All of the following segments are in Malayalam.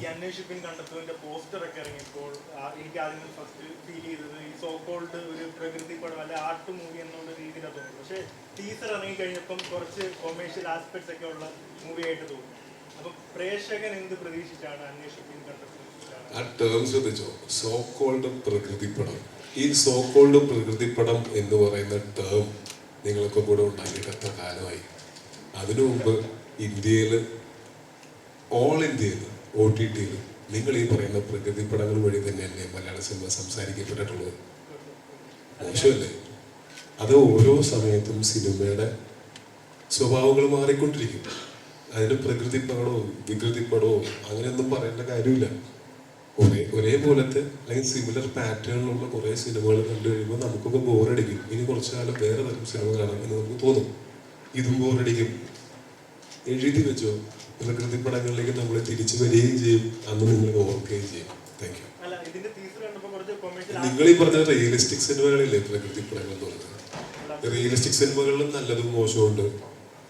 ഈ അന്വേഷിപ്പിൻ കണ്ടെത്തുന്നതിന്റെ പോസ്റ്റർ ഒക്കെ ഇറങ്ങിയപ്പോൾ എനിക്ക് ആദ്യം ഫസ്റ്റ് ഫീൽ ചെയ്തത് ഈ സോ ഒരു പ്രകൃതി പടം അല്ലെ ആർട്ട് മൂവി എന്നുള്ള രീതിയിലാണ് തോന്നി പക്ഷേ ടീസർ ഇറങ്ങി കഴിഞ്ഞപ്പം കുറച്ച് കൊമേഴ്ഷ്യൽ ആസ്പെക്ട്സ് ഒക്കെ ഉള്ള മൂവി ആയിട്ട് തോന്നി. അപ്പൊ പ്രേക്ഷകൻ എന്ത് പ്രതീക്ഷിച്ചാണ് അന്വേഷിപ്പിൻ കണ്ടെത്തുന്നത് ആ ടേം ശ്രദ്ധിച്ചോ? സോ കോൾഡ് ഈ സോ കോൾഡ് എന്ന് പറയുന്ന ടേം നിങ്ങളൊക്കെ കൂടെ ഉണ്ടാക്കിയിട്ട് എത്ര കാലമായി? അതിനു മുമ്പ് ഇന്ത്യയിൽ ഓൾ ഇന്ത്യയിൽ ഒ ടി ടിയിലും നിങ്ങൾ ഈ പറയുന്ന പ്രകൃതി പടങ്ങൾ വഴി തന്നെയല്ലേ മലയാള സിനിമ സംസാരിക്കപ്പെട്ടിട്ടുള്ളത്? മോശമല്ലേ? അത് ഓരോ സമയത്തും സിനിമയുടെ സ്വഭാവങ്ങൾ മാറിക്കൊണ്ടിരിക്കും. അതിന് പ്രകൃതി പടമോ വികൃതി പടമോ അങ്ങനെയൊന്നും പറയേണ്ട കാര്യമില്ല. ഒരേ ഒരേപോലത്തെ അല്ലെങ്കിൽ സിമിലർ പാറ്റേണിലുള്ള കുറേ സിനിമകൾ കണ്ടു കഴിയുമ്പോൾ നമുക്കൊക്കെ ബോറടിക്കും ഇനി കുറച്ചു കാലം വേറെ തരം സിനിമ കാണാം എന്ന് നമുക്ക് തോന്നും. ഇതും ബോറടിക്കും എഴുതി വെച്ചോ? പ്രകൃതി പടങ്ങളിലേക്ക് നമ്മൾ തിരിച്ചു വരികയും ചെയ്യും. അന്ന് നിങ്ങൾ ഓർക്കുകയും ചെയ്യും. താങ്ക് യു നിങ്ങൾ ഈ പറഞ്ഞ റിയലിസ്റ്റിക് സിനിമകളില്ലേ പ്രകൃതി പടങ്ങൾ എന്ന് പറയുന്നത്? റിയലിസ്റ്റിക് സിനിമകളിലും നല്ലതും മോശമുണ്ട്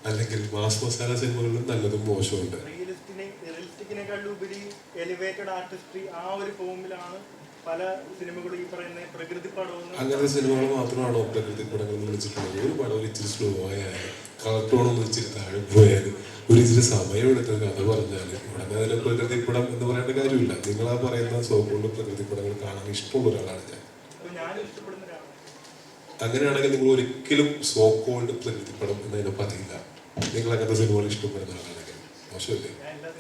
അല്ലെങ്കിൽ മാസ് മസാല സിനിമകളിലും നല്ലതും മോശമുണ്ട് റിയലിസ്റ്റിനെ റിയലിസ്റ്റിക്കിനേക്കാളും ഉപരി എലിവേറ്റഡ് ആർട്ടിസ്ട്രി ആ ഒരു ഫോമിലാണ് പല സിനിമകളും ഈ പറയുന്ന പ്രകൃതി പടമെന്ന് അങ്ങനത്തെ സിനിമകൾ മാത്രമാണോ പ്രകൃതി പടങ്ങൾ വിളിച്ചിട്ടുള്ളത്. ഒരു പടം ഇച്ചിരി സ്ലോ ആയാൽ കളർ ടോണൊന്നും ഇച്ചിരി താഴെ പോയാൽ ഒരു ഇച്ചിരി സമയം എടുത്ത് കഥ പറഞ്ഞാൽ ഉടനെ അതിലെ പ്രകൃതി പടം എന്ന് പറയേണ്ട കാര്യമില്ല. നിങ്ങൾ ആ പറയുന്ന സോപ്പുള്ള പ്രകൃതി പടങ്ങൾ കാണാൻ ഇഷ്ടമുള്ള ഒരാളാണ് ഞാൻ. അങ്ങനെയാണെങ്കിൽ നിങ്ങൾ ഒരിക്കലും സോ പ്രകൃതി പടം എന്നതിനെ പറയില്ല. നിങ്ങൾ അങ്ങനത്തെ സിനിമകൾ ഇഷ്ടപ്പെടുന്ന ആളാണെങ്കിൽ മോശമല്ലേ?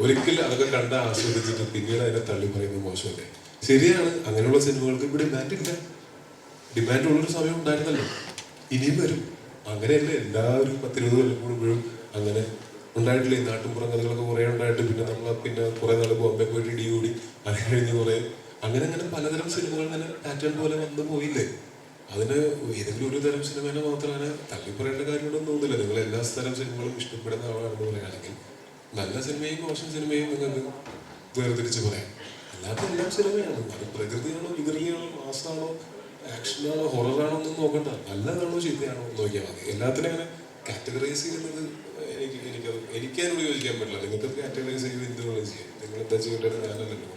ഒരിക്കലും അതൊക്കെ കണ്ട് ആസ്വദിച്ചിട്ട് പിന്നീട് അതിനെ തള്ളി പറയുന്നത് മോശമല്ലേ? ശരിയാണ് അങ്ങനെയുള്ള സിനിമകൾക്ക് ഇവിടെ ഡിമാൻഡ് ഇല്ല. ഡിമാൻഡ് ഉള്ളൊരു സമയം ഉണ്ടായിരുന്നല്ലോ. ഇനിയും വരും. അങ്ങനെയല്ലേ? എല്ലാവരും പത്തിരുപത് കൊല്ലം കൂടുമ്പോഴും അങ്ങനെ ഉണ്ടായിട്ടില്ലേ. ഈ നാട്ടുമ്പുറം കഥകളൊക്കെ കുറേ ഉണ്ടായിട്ട് പിന്നെ നമ്മൾ പിന്നെ കുറേ നാൾ ബോംബെ പോയിട്ട് ഇടി കൂടി അത് കഴിഞ്ഞ് കുറേ അങ്ങനെ അങ്ങനെ പലതരം സിനിമകൾ ഇങ്ങനെ പാറ്റേൺ പോലെ വന്നു പോയില്ലേ? അതിന് ഏതെങ്കിലും ഒരു തരം സിനിമേനെ മാത്രം അങ്ങനെ തള്ളി പറയേണ്ട കാര്യമുണ്ടെന്ന് തോന്നുന്നില്ല. നിങ്ങൾ എല്ലാ തരം സിനിമകളും ഇഷ്ടപ്പെടുന്ന ആളാണെന്ന് പറയുകയാണെങ്കിൽ നല്ല സിനിമയും മോശം സിനിമയും നിങ്ങൾക്ക് വേർതിരിച്ച് പറയാം. അല്ലാത്ത എല്ലാം സിനിമയാണ്. അത് പ്രകൃതിയാണോ വികൃതിയാണോ മാസമാണോ ആക്ഷനാണോ ഹൊററാണോ ഒന്നും നോക്കണ്ട. നല്ലതാണോ ചീത്തയാണോ എന്ന് നോക്കിയാൽ മതി. എല്ലാത്തിനും അങ്ങനെ കാറ്റഗറൈസ് ചെയ്യുന്നത് എനിക്ക് എനിക്കത് എനിക്ക് അതിനോട് യോജിക്കാൻ പറ്റില്ല. നിങ്ങൾക്ക് കാറ്റഗറൈസ് ചെയ്ത് എന്തിനോട് ചെയ്യാം. നിങ്ങൾ എന്താ ചെയ്യേണ്ടത് ഞാനല്ലല്ലോ.